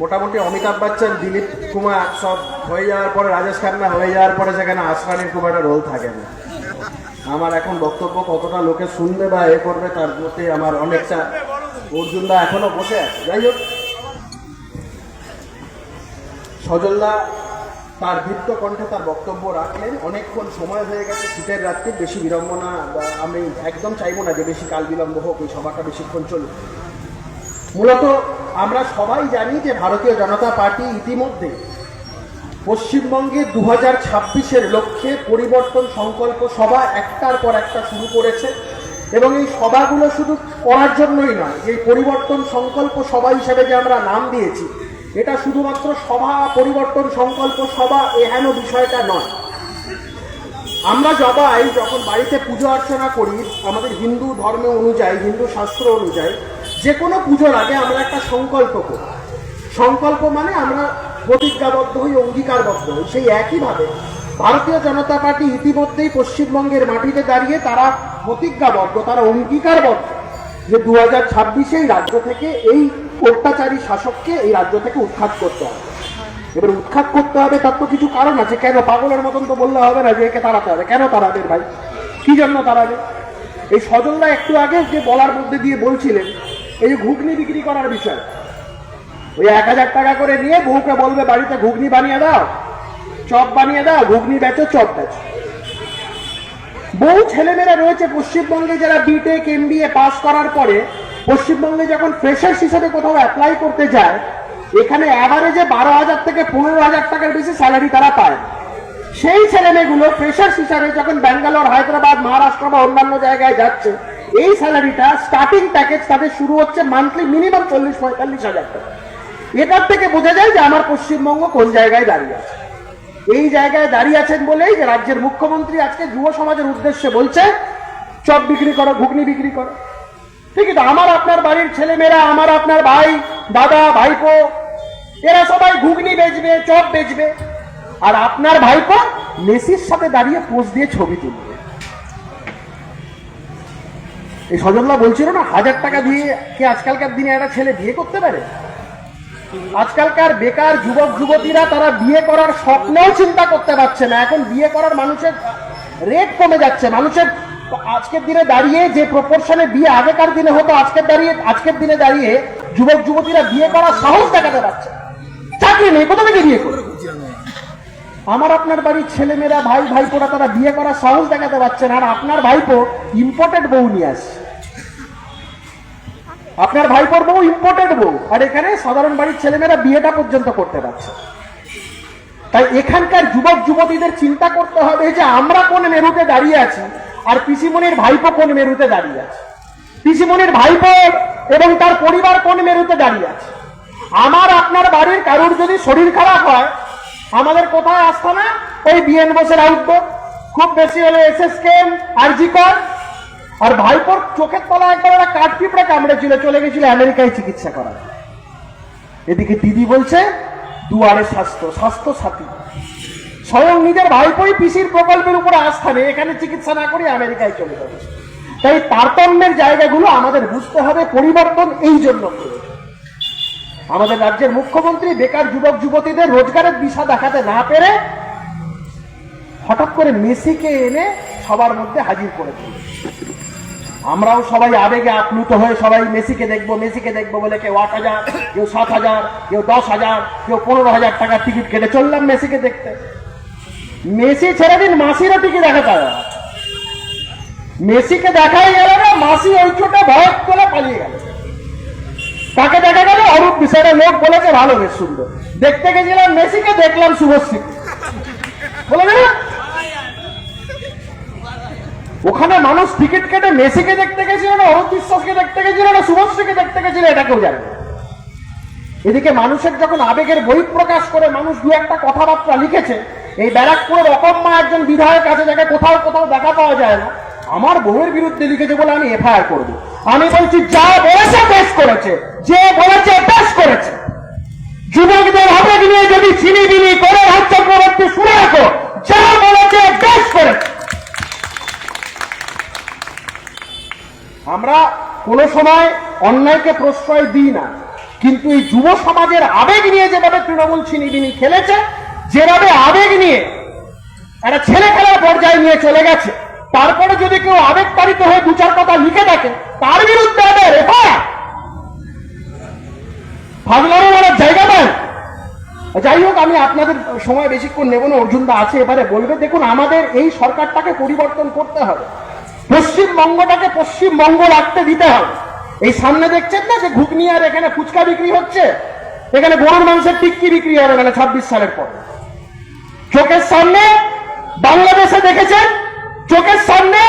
মোটামুটি অমিতাভ বচ্চন, দিলীপ কুমার সব হয়ে যাওয়ার পরে রাজেশ খান্না হয়ে যাওয়ার পরে সেখানে আসরানির খুব একটা রোল থাকে না। আমার এখন বক্তব্য কতটা লোকে শুনবে বা এ করবে তার প্রতি আমার অনেকটা অর্জুনদা এখনও বসে আছে। যাই হোক সজলদা তার দীপ্ত কণ্ঠে তার বক্তব্য রাখলেন। অনেকক্ষণ সময় হয়ে গেছে, শীতের রাত্রে, বেশি বিড়ম্বনা আমি একদম চাইব না যে বেশি কাল বিলম্ব হোক, এই সভাটা বেশিক্ষণ চলুক। মূলত আমরা সবাই জানি যে ভারতীয় জনতা পার্টি ইতিমধ্যে পশ্চিমবঙ্গে দু হাজার ছাব্বিশের লক্ষ্যে পরিবর্তন সংকল্প সভা একটার পর একটা শুরু করেছে এবং এই সভাগুলো শুধু করার জন্যই নয়, এই পরিবর্তন সংকল্প সভা হিসেবে যে আমরা নাম দিয়েছি, এটা শুধুমাত্র সভা পরিবর্তন সংকল্প সভা এহেন বিষয়টা নয়। আমরা সবাই যখন বাড়িতে পুজো অর্চনা করি, আমাদের হিন্দু ধর্ম অনুযায়ী, হিন্দু শাস্ত্র অনুযায়ী যে কোনো পুজোর আগে আমরা একটা সংকল্প করি। সংকল্প মানে আমরা প্রতিজ্ঞাবদ্ধ হই, অঙ্গীকারবদ্ধ হই। সেই একইভাবে ভারতীয় জনতা পার্টি ইতিমধ্যেই পশ্চিমবঙ্গের মাটিতে দাঁড়িয়ে তারা প্রতিজ্ঞাবদ্ধ, তারা অঙ্গীকারবদ্ধ যে দু হাজার ছাব্বিশে রাজ্য থেকে এই অত্যাচারী শাসককে এই রাজ্য থেকে উৎখাত করতে হবে। এবার উৎখাত করতে হবে তার তো কিছু কারণ আছে। কেন? পাগলের মতন তো বললে হবে না যে একে তাড়াতে হবে। কেন তাড়াবে ভাই? কি জন্য তাড়াবে? এই সজলদা একটু আগে যে বলার মধ্যে দিয়ে বলছিলেন এই ঘুগনি বিক্রি করার বিষয়। ওই এক হাজার টাকা করে নিয়ে বউকে বলবে, বাড়িতে ঘুগনি বানিয়ে দাও, চপ বানিয়ে দাও, ঘুগনি বেচো, চপ বেচো। বহু ছেলেমেয়েরা রয়েছে পশ্চিমবঙ্গে যারা বিটেক এমবিএ পাস করার পরে পশ্চিমবঙ্গে যখন ফ্রেশার্স হিসেবে কোথাও অ্যাপ্লাই করতে যায়, এখানে অ্যাভারেজে বারো হাজার থেকে পনেরো হাজার টাকার বেশি স্যালারি তারা পায়। সেই ছেলেমেয়েগুলো ফ্রেশার্স হিসাবে যখন ব্যাঙ্গালোর, হায়দ্রাবাদ, মহারাষ্ট্র বা অন্যান্য জায়গায় যাচ্ছে এই স্যালারিটা স্টার্টিং প্যাকেজ তাদের শুরু হচ্ছে মান্থলি মিনিমাম চল্লিশ পঁয়তাল্লিশ হাজার টাকা। এটার থেকে বোঝা যায় যে আমার পশ্চিমবঙ্গ কোন জায়গায় দাঁড়িয়ে আছে। এই জায়গায় দাঁড়িয়ে আছেন বলেই যে রাজ্যের মুখ্যমন্ত্রী আজকে যুব সমাজের উদ্দেশ্যে বলছে, চপ বিক্রি করো, ঘুগনি বিক্রি করো। ঠিকই তো, আমার আপনার বাড়ির ছেলেমেয়েরা, আমার আপনার ভাই, দাদা, ভাইপো, এরা সবাই ঘুগনি বেচবে, চপ বেচবে। আর আপনার ভাইপো মেসির সাথে দাঁড়িয়ে পোজ দিয়ে ছবি তুলবে। এই সজল্লা বলছিল না, হাজার টাকা দিয়ে কি আজকালকার দিনে একটা ছেলে বিয়ে করতে পারে? আজকালকার বেকার যুবক, যুবতীরা তারা বিয়ে করার স্বপ্নেও চিন্তা করতে পারছে না। এখন বিয়ে করার মানুষের রেট কমে যাচ্ছে। মানুষের আজকের দিনে দাঁড়িয়ে যে প্রপোর্শনে বিয়ে আগেকার দিনে হতো, আজকের দাঁড়িয়ে, আজকের দিনে দাঁড়িয়ে যুবক, যুবতীরা বিয়ে করার সাহস দেখাতে পারছে চাকরি নেই, কোথা থেকে বিয়ে করবে? আমার আপনার বাড়ির ছেলেমেয়েরা, ভাই, ভাইপোরা তারা বিয়ে করার সাহস দেখাতে পারছেন আর আপনার ভাইপো ইম্পোর্টেড বউ নিয়ে আসছে। আপনার ভাইপোর বউ ইম্পোর্টেড বউ। আর এখানে সাধারণ বাড়ির ছেলেমেয়েরা বিয়েটা পর্যন্ত করতে পারছে। তাই এখানকার যুবক, যুবতীদের চিন্তা করতে হবে যে আমরা কোন মেরুতে দাঁড়িয়ে আছি আর পিসিমনির ভাইপো কোন মেরুতে দাঁড়িয়ে আছে? পিসিমনির ভাইপো এবং তার পরিবার কোন মেরুতে দাঁড়িয়ে আছে? আমার, আপনার বাড়ির কারুর যদি শরীর খারাপ হয় আমাদের কোথায় আসতো না? ওই বিএন বোসের আউটডোর খুব বেশি হলে এস এস কেম আরজি কর আর ভাইপোর চোখের তলায় একবার একটা কাঠ পিঁপড়ে কামড়েছিল চলে গেছিল আমেরিকায় চিকিৎসা করা এদিকে দিদি বলছে, দুয়ারে স্বাস্থ্য স্বাস্থ্য সাথী স্বয়ং নিজের ভাইপোই পিসির প্রকল্পের উপরে আস্থা নেই এখানে চিকিৎসা না করে আমেরিকায় চলে যাবে। তাই তারতম্যের জায়গাগুলো আমাদের বুঝতে হবে, পরিবর্তন এই জন্য। আমাদের রাজ্যের মুখ্যমন্ত্রী বেকার যুবক যুবতীদের রোজগারের দিশা দেখাতে না পেরে হঠাৎ করে মেসিকে এনে সবার মধ্যে হাজির করে দিল। আমরাও সবাই আবেগে আপ্লুত হয়ে সবাই মেসিকে দেখব মেসিকে দেখব বলে কেউ আট হাজার, কেউ সাত হাজার, কেউ দশ হাজার, কেউ পনেরো হাজার টাকার টিকিট কেটে চললাম মেসিকে দেখতে। মেসি ছেড়ে দিন মাসিরও টিকিট দেখা না। মেসিকে দেখাই গেল না, মাসি ওই ভয় করে পালিয়ে গেল। তাকে দেখা গেল, অরূপ বিষয়টা লোক বলেছে, ভালো বেশ সুন্দর। দেখতে গেছিলাম মেসিকে, দেখলাম শুভশ্রী। বলে ওখানে মানুষ টিকিট কেটে মেসিকে দেখতে গেছিল না, অরূপ বিশ্বাসকে দেখতে গেছিল না, শুভশ্রীকে দেখতে গেছিল, এটা কেউ জানে এদিকে মানুষের যখন আবেগের বই প্রকাশ করে মানুষ দু একটা কথাবার্তা লিখেছে, এই ব্যারাকপুরের অকম্মা একজন বিধায়ক আছে, যাকে কোথাও কোথাও দেখা পাওয়া যায় না, আমার বউয়ের বিরুদ্ধে লিখেছে বলে আমি এফআইআর করব। আমি বলছি, যা বলেছে বেশ করেছে। যে বলেছে বেশ করেছে। যুবকদের আবেগ নিয়ে যদি চিনিবিনি করে রাজ চক্রবর্তী শুনে রাখো, যা বলেছে বেশ করেছে। আমরা কোনো সময় অন্যায়কে প্রশ্রয় দিই না, কিন্তু এই যুব সমাজের আবেগ নিয়ে যেভাবে তৃণমূল ছিনিবিনি খেলেছে, যেভাবে আবেগ নিয়ে একটা ছেলে খেলার পর্যায়ে নিয়ে চলে গেছে, তারপরে যদি কেউ আবেগ তাড়িত হয়ে দু চার কথা লিখে থাকে তার বিরুদ্ধে হবে, রেফার। ভাবলাম আমার জায়গা দেন যাই হোক, আমি আপনাদের সময় বেশিক্ষণ নেব না অর্জুনদা আছে, এবারে বলবে। দেখুন, আমাদের এই সরকারটাকে পরিবর্তন করতে হবে। পশ্চিমবঙ্গটাকে পশ্চিমবঙ্গ রাখতে দিতে হবে। এই সামনে দেখছেন না যে ঘুগনি আর এখানে ফুচকা বিক্রি হচ্ছে? এখানে গরুর মাংসের টিক্কি বিক্রি হবে মানে ছাব্বিশ সালের পর। চোখের সামনে বাংলাদেশে দেখেছেন? চোখের সামনে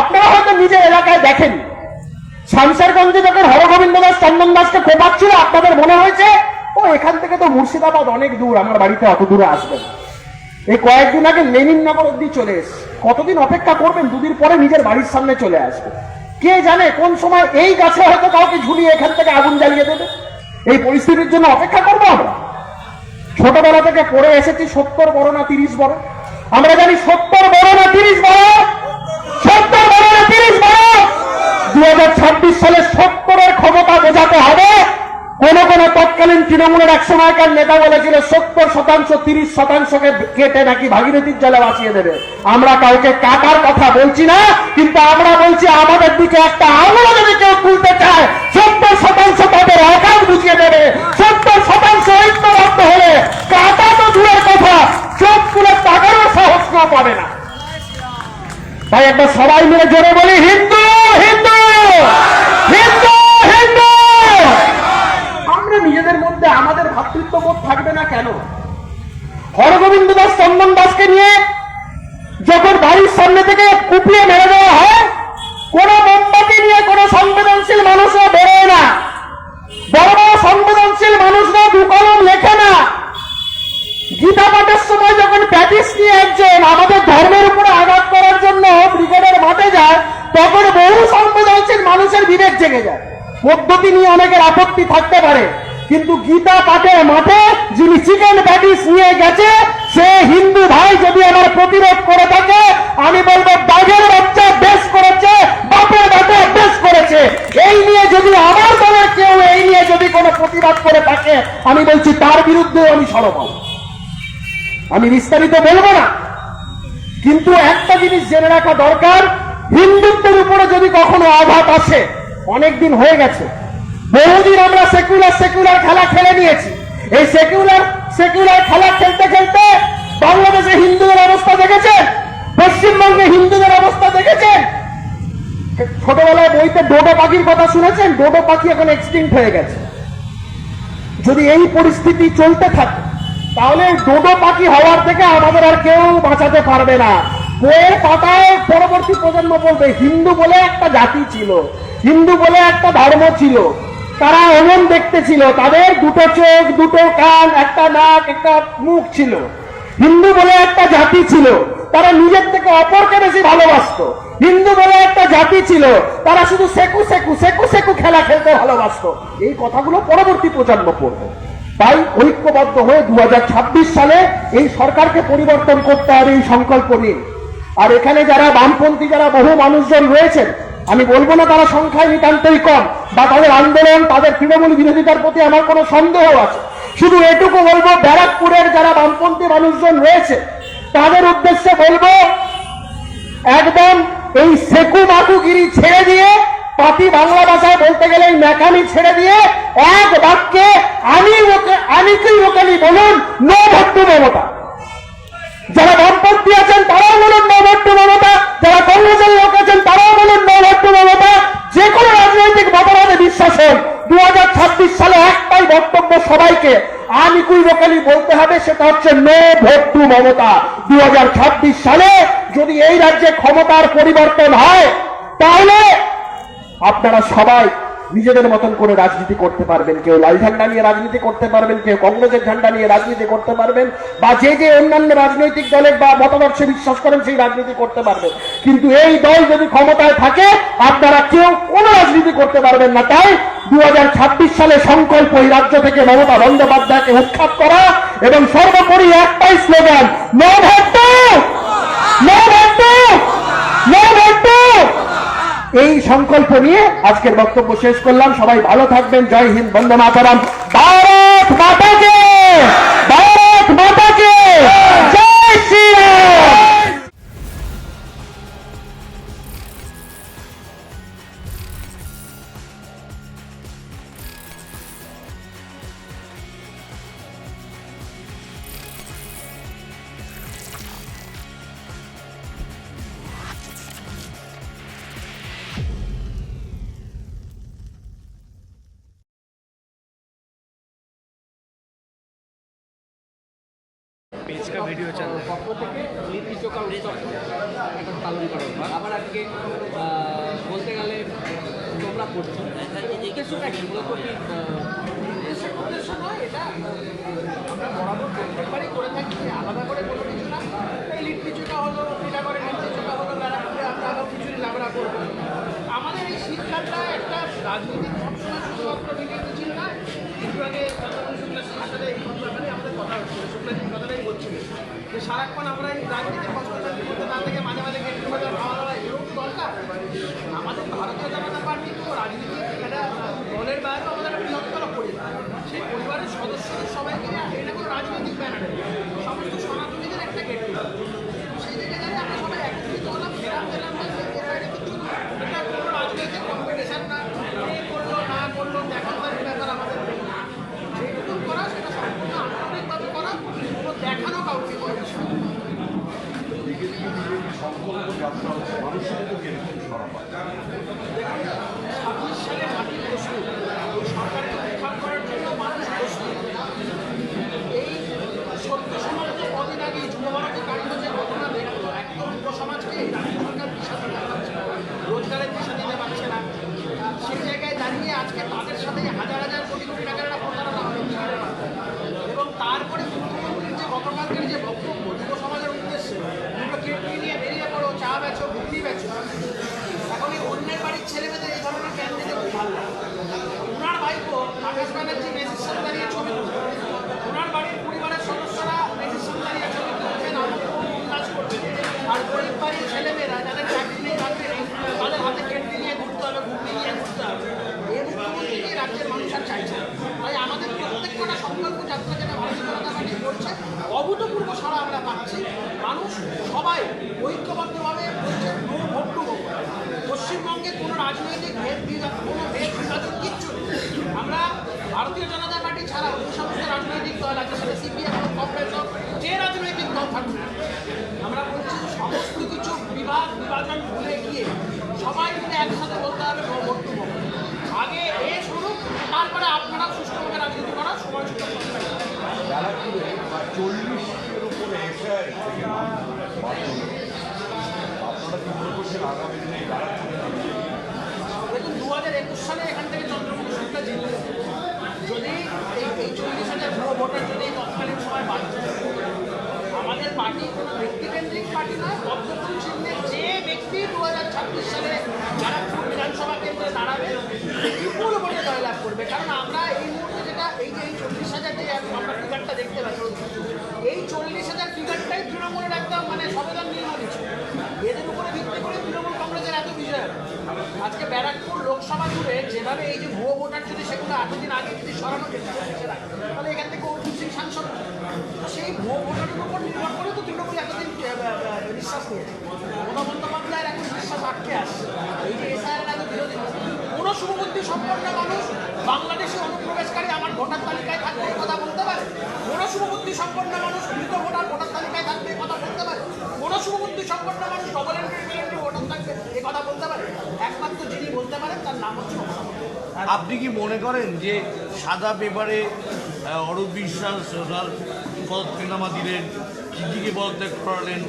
আপনারা হয়তো নিজের এলাকায় দেখেনি শামসারগঞ্জে যখন হরগোবিন্দ দাস চন্দন দাসকে কোপাচ্ছিল, আপনাদের মনে হয়েছে? ও, এখান থেকে তো মুর্শিদাবাদ অনেক দূর, আমার বাড়িতে অত দূরে আসবে। এই কয়েকদিন আগে লেনিননগর অব্দি চলে এসছে। কতদিন অপেক্ষা করবেন? দুদিন পরে নিজের বাড়ির সামনে চলে আসবে। কে জানে কোন সময় এই গাছে হয়তো কাউকে ঝুলিয়ে এখান থেকে আগুন জ্বালিয়ে দেবে। এই পরিস্থিতির জন্য অপেক্ষা করব আমরা। ছোটবেলা থেকে পড়ে এসেছি সত্তর বড় না তিরিশ বড়। আমরা জানি সত্তর বড় না তিরিশ বড়। দু হাজার ছাব্বিশ সালে সত্তরের ক্ষমতা বোঝাতে হবে। কোন কোন তৎকালীন তৃণমূলের এক সময়কার নেতা বলেছিল, সত্তর শতাংশ, তিরিশ শতাংশকে কেটে নাকি ভাগীরথীর জলে বাঁচিয়ে দেবে। আমরা কাউকে কাটার কথা বলছি না, কিন্তু আমরা বলছি আমাদের দিকে একটা আঙুলো যদি কেউ তুলতে চায়, সত্তর শতাংশ তাদের অকাল বুঝিয়ে দেবে। সত্তর শতাংশ ঐক্যবদ্ধ হলে কাটা তো দূরের কথা, চোখ তুলে টাকারও সাহস কেউ পাবে না। তাই একবার সবাই মিলে জোরে বলি, হিন্দু হিন্দু হিন্দু আমরা নিজেদের মধ্যে আমাদের ভাতৃত্ববোধ থাকবে না কেন? হরগোবিন্দ দাস চন্দন দাসকে নিয়ে যখন বাড়ির সামনে থেকে কুপিয়ে মেরে দেওয়া হয়, কোন মোমবাতি নিয়ে কোন সংবেদনশীল মানুষও বেরোয় না। বড় বড় সংবেদনশীল মানুষরা দু কলম লেখে না। গীতা পাঠের সময় যখন প্যাটিস নিয়ে একজন আমাদের ধর্মের উপরে আঘাত করার জন্য ব্রিগেডের মাঠে যায়, তখন বহু সংবেদনশীল মানুষের বিবেক জেগে যায়। পদ্ধতি নিয়ে অনেকের আপত্তি থাকতে পারে। কিন্তু গীতা পাঠের মাঠে যিনি চিকেন প্যাটিস নিয়ে গেছে, সে হিন্দু ভাই যদি আমার প্রতিরোধ করে থাকে, আমি বলব, বাঘের বাচ্চা বেশ করেছে, বাপের বাচ্চা বেশ করেছে। এই নিয়ে যদি আমার দলের কেউ এই নিয়ে যদি কোনো প্রতিবাদ করে থাকে, আমি বলছি, তার বিরুদ্ধে আমি সরব। আমি বিস্তারিত বলব না। কিন্তু একটা জিনিস জেনে রাখা দরকার, হিন্দুত্বের উপরে যদি কখনো আঘাত আসে, অনেকদিন হয়ে গেছে বহুদিন আমরা সেকুলার সেকুলার খেলা খেলে নিয়েছি। এই সেকুলার সেকুলার খেলা খেলতে খেলতে বাংলাদেশে হিন্দুদের অবস্থা দেখেছেন? পশ্চিমবঙ্গে হিন্দুদের অবস্থা দেখেছেন? ছোটবেলায় বইতে ডোডো পাখির কথা শুনেছেন? ডোডো পাখি এখন এক্সটিংক্ট হয়ে গেছে। যদি এই পরিস্থিতি চলতে থাকে, তাহলে ডোডো পাখি হওয়ার থেকে আমাদের আর কেউ বাঁচাতে পারবে না। বইয়ের পাতায় পরবর্তী প্রজন্ম বলবে, হিন্দু বলে একটা জাতি ছিল, হিন্দু বলে একটা ধর্ম ছিল। তারা এমন দেখতে ছিল তাদের দুটো চোখ, দুটো কান, একটা নাক, একটা মুখ ছিল। হিন্দু বলে একটা জাতি ছিল, তারা নিজের থেকে অপরকে বেশি ভালোবাসতো। হিন্দু বলে একটা জাতি ছিল, তারা শুধু সেকু সেকু সেকু সেকু খেলা খেলতে ভালোবাসতো। এই কথাগুলো পরবর্তী প্রজন্ম পড়বে। তাই ঐক্যবদ্ধ হয়ে দু হাজার ছাব্বিশ সালে এই সরকারকে পরিবর্তন করতে হবে, এই সংকল্প নিয়ে। আর এখানে যারা বামপন্থী, যারা বহু মানুষজন রয়েছেন, আমি বলব না তারা সংখ্যায় নিতান্তই কম বা তাদের আন্দোলন, তাদের তৃণমূল বিরোধিতার প্রতি আমার কোনো সন্দেহ আছে। শুধু এটুকু বলব, ব্যারাকপুরের যারা বামপন্থী মানুষজন রয়েছে, তাদের উদ্দেশ্যে বলব, একদম এই সেকু মাকুগিরি ছেড়ে দিয়ে পাতি বাংলা ভাষায় বলতে গেলে এই মেকানি ছেড়ে দিয়ে এক বাক্যে আমি ওকে আমি কি লোকালি বলুন, নো ভট্টু মমতা। যারা বামপন্থী আছেন, তারাও বলুন সবাইকে আমি কুই লোকালি বলতে হবে, সেটা হচ্ছে নো ভোট্টু মমতা। দু সালে যদি এই রাজ্যে ক্ষমতার পরিবর্তন হয়, তাহলে আপনারা সবাই নিজেদের মতন করে রাজনীতি করতে পারবেন। কেউ লাল ঝান্ডা নিয়ে রাজনীতি করতে পারবেন, কেউ কংগ্রেসের ঝান্ডা নিয়ে রাজনীতি করতে পারবেন, বা যে যে অন্যান্য রাজনৈতিক দলের বা মতাদর্শে বিশ্বাস করেন, সেই রাজনীতি করতে পারবেন। কিন্তু এই দল যদি ক্ষমতায় থাকে, আপনারা কেউ কোনো রাজনীতি করতে পারবেন না। তাই সালে সংকল্প এই রাজ্য থেকে মমতা বন্দ্যোপাধ্যায়কে উৎখাত করা এবং সর্বোপরি একটাই স্লোগান এই সংকল্প নিয়ে আজকের বক্তব্য শেষ করলাম। সবাই ভালো থাকবেন। জয় হিন্দ। বন্দে মাতারাম। पेज का वीडियो चल रहा है পক্ষ থেকে লিট্টি চোখা উৎসব এখন পালন করা হয় আবার আজকে আহ, বলতে গেলে তোমরা করছো উদ্দেশ্যটা কি মূলত কি আহ, উদ্দেশ্য উদ্দেশ্য নয় এটা আহ, আমরা বরাবর প্রত্যেকবারই করে থাকি যে আলাদা করে কোনো কিছু না এই লিট্টি চোখা হলো এটা করে লিট্টি চোখা হলো বেড়া করে আমরা আবার খিচুড়ি লাবড়া করবো আমাদের এই শীতকালটা একটা রাজনৈতিক সবসময় শুধুমাত্র মিটিং মিছিল না একটু আগে চন্দ্রবাবু শুক্লার সাথে এই ব্যাপারে আমাদের কথা হচ্ছিল শুক্লাজি কথাটাই বলছিলেন যে সারাক্ষণ আমরা এই রাজনীতির কষ্টকান্তি করতে না থেকে মাঝে মাঝে গেট বাজার খাওয়া দাওয়া এরকম দরকার। আমাদের ভারতীয় জনতা পার্টি তো রাজনীতি একটা দলের বাইরেও আমাদের একটা বৃহত্তর পরিবার। সেই পরিবারের সদস্যদের সবাইকে এটা কোনো রাজনৈতিক ব্যানার। সমস্ত সনাতনীদের একটা গেট সেই জায়গায় আমরা সবাই একত্রিত হলাম ফেরাম দিলাম Thank you. সালে এখান থেকে চন্দ্রবাবু সরকার জিতলে। যদি এই এই চল্লিশ হাজার ভুয়ো ভোটার যদি তৎকালীন সময় বাড়ছে আমাদের পার্টি কোনো ব্যক্তিকেন্দ্রিক পার্টি নয় পদ্মফুল চিহ্নে যে ব্যক্তি দু হাজার ছাব্বিশ সালে যারা বিধানসভা কেন্দ্রে দাঁড়াবে, বিপুল ভোটে জয়লাভ করবে। কারণ আমরা এই মুহূর্তে যেটা, এই যে এই চল্লিশ হাজার যে আমরা ফিগারটা দেখতে পাচ্ছি, এই চল্লিশ হাজার ফিগারটাই তৃণমূলের একদম মানে সবেদন নির্মল ছিল। এদের উপরে ভিত্তি করে তৃণমূল কংগ্রেসের এত বিজয়। আজকে ব্যারাকপুর লোকসভা জুড়ে যেভাবে এই যে ভুয়ো ভোটার যদি সেগুলো আট দিন আগে যদি সরানো যেত, তাহলে এখান থেকে অর্জুন সিং সাংসদ সেই ভুয়ো ভোটারের উপর নির্ভর করে তো তৃণমূল এতদিন বিশ্বাস নিয়েছে মমতা বন্দ্যোপাধ্যায়ের এখন বিশ্বাস আটকে আসছে। এই যে এসআইয়ের এত বিরোধী কোনো শুভবুদ্ধি সম্পন্ন মানুষ বাংলাদেশে অনুপ্রবেশকারী আমার ভোটার তালিকায় থাকবে কথা বলতে পারে। কোনো শুভবুদ্ধি সম্পন্ন মানুষ মৃত ভোটার ভোটার তালিকায় থাকবে কথা বলতে পারে। কোনো শুভবুদ্ধি সম্পন্ন মানুষ ডবল এন্ট্রি ভোটার থাকবে এই কথা বলতে পারে। একমাত্র যিনি বলতে পারেন তার নাম হচ্ছে আপনি কি মনে করেন যে সাদা পেপারে অরূপ বিশ্বাস তার পদত্যাগনামা দিলেন সিটিকে পদত্যাগ করালেন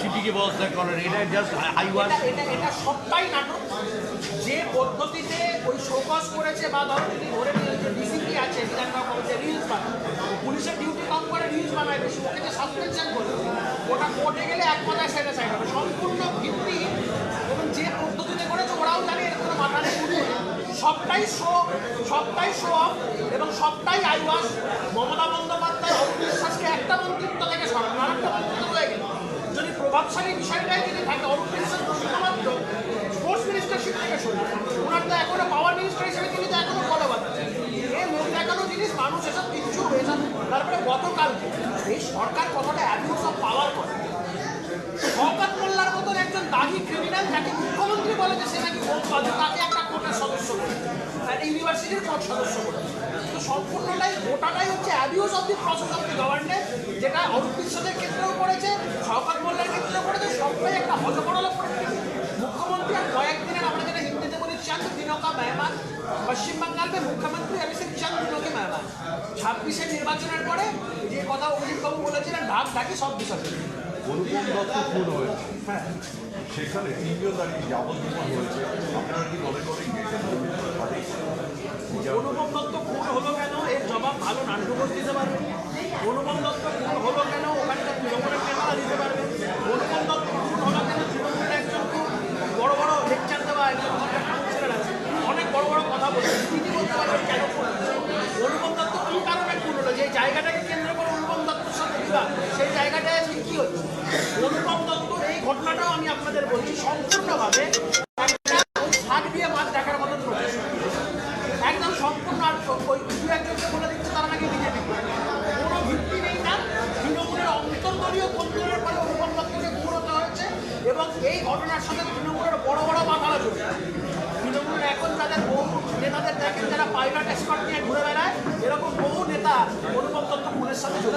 সিটিকে পদত্যাগ করালেন এটা জাস্ট আই এটা এটা এটা সবটাই নাটক। যে পদ্ধতিতে ওই শোকস করেছে বা ধরো যদি ধরে নিয়ে যে ডিসিপি আছে বিধানসভা রিলস বানায় পুলিশের ডিউটি কম করে রিলস বানায় বেশি ওকে যে সাসপেনশন করে ওটা কোর্টে গেলে এক কথায় সেটা সাইড হবে। সম্পূর্ণ ভিত্তি মাথার সবটাই শো সবটাই শো অফ এবং সবটাই আইওয়াস মমতা বন্দ্যোপাধ্যায় অবিশ্বাসকে একটা মন্ত্রিত্ব থেকে সরানো আরেকটা মন্ত্রিত্ব হয়ে গেল। যদি প্রভাবশালী বিষয়টাই যদি থাকে অবিশ্বাস শুধুমাত্র স্পোর্টস মিনিস্টারশিপ থেকে সরুন ওনার তো এখনও পাওয়ার মিনিস্টার হিসেবে তিনি তো এখনও ফলবাদ এই মন দেখানো জিনিস, মানুষ এসব কিচ্ছু হয়েছে তারপরে গতকাল এই সরকার কথাটা অ্যাবিউস অফ পাওয়ার করে। শওকাত মোল্লার মতন একজন দাগি ক্রিমিনাল যাকে বলে সে নাকি ভোট পাবে, তাকে একটা কোর্টের সদস্য করে। ইউনিভার্সিটির কোর্ট সদস্য করে। তো সম্পূর্ণটাই গোটাটাই হচ্ছে abuse of the process of the government যেটা অরূপ ক্ষেত্রেও পড়েছে শওকাত মোল্লার ক্ষেত্রেও পড়েছে সবটাই একটা পরিস্থিতি মুখ্যমন্ত্রী আর কয়েকদিনের আমরা যেটা হিন্দিতে বলি চন্দ দিনও কা মেহমান পশ্চিম মুখ্যমন্ত্রী অভিষেক চন্দ দিনও কে মেহমান ছাব্বিশে নির্বাচনের পরে যে কথা অভিজিৎ বাবু বলেছিলেন, ঢাক ঢাকি সব বিসর্জন অনুপম দত্ত খুন হয়েছে সেখানে তিনজন দাঁড়িয়ে যাবজ্জীবন হয়েছে আপনারা কি মনে করেন অনুপম দত্ত খুন হলো কেন এর জবাব ভালো ঘোষ দিতে পারবে অনুপম দত্ত খুন হলো কেন ওখানকার তৃণমূলের নেতারা দিতে পারবে অনুপম দত্ত খুন হলো কেন তৃণমূলের একজন বড় বড় লেকচার দেওয়া একজন কাউন্সিলর আছে অনেক বড় বড় কথা বলছে তিনি বলতে পারবেন কেন খুন হলো। অনুপম দত্ত কি কারণে খুন হলো যে জায়গাটাকে কেন্দ্র করে অনুপম সেই জায়গাটায় আজকে কি হচ্ছে? অনুপম দত্ত, এই ঘটনাটাও আমি আপনাদের বলছি সম্পূর্ণভাবে ওই দিয়ে মাছ দেখার মতন একদম সম্পূর্ণ আর ওই দু একজনকে বলে দিচ্ছে, তারা নাকি বিজেপি। কোনো ভিত্তি নেই না তৃণমূলের অন্তর্দলীয় কন্দলের ফলে অনুপম দত্তকে পুরোতে হয়েছে এবং এই ঘটনার সাথে তৃণমূলের বড় বড় মাথারা জড়িত। তৃণমূলের এখন যাদের বহু নেতাদের দেখেন, যারা পাইলট এক্সপার্ট নিয়ে ঘুরে বেড়ায়, এরকম বহু নেতা অনুপম দত্ত খুনের সাথে জড়িত।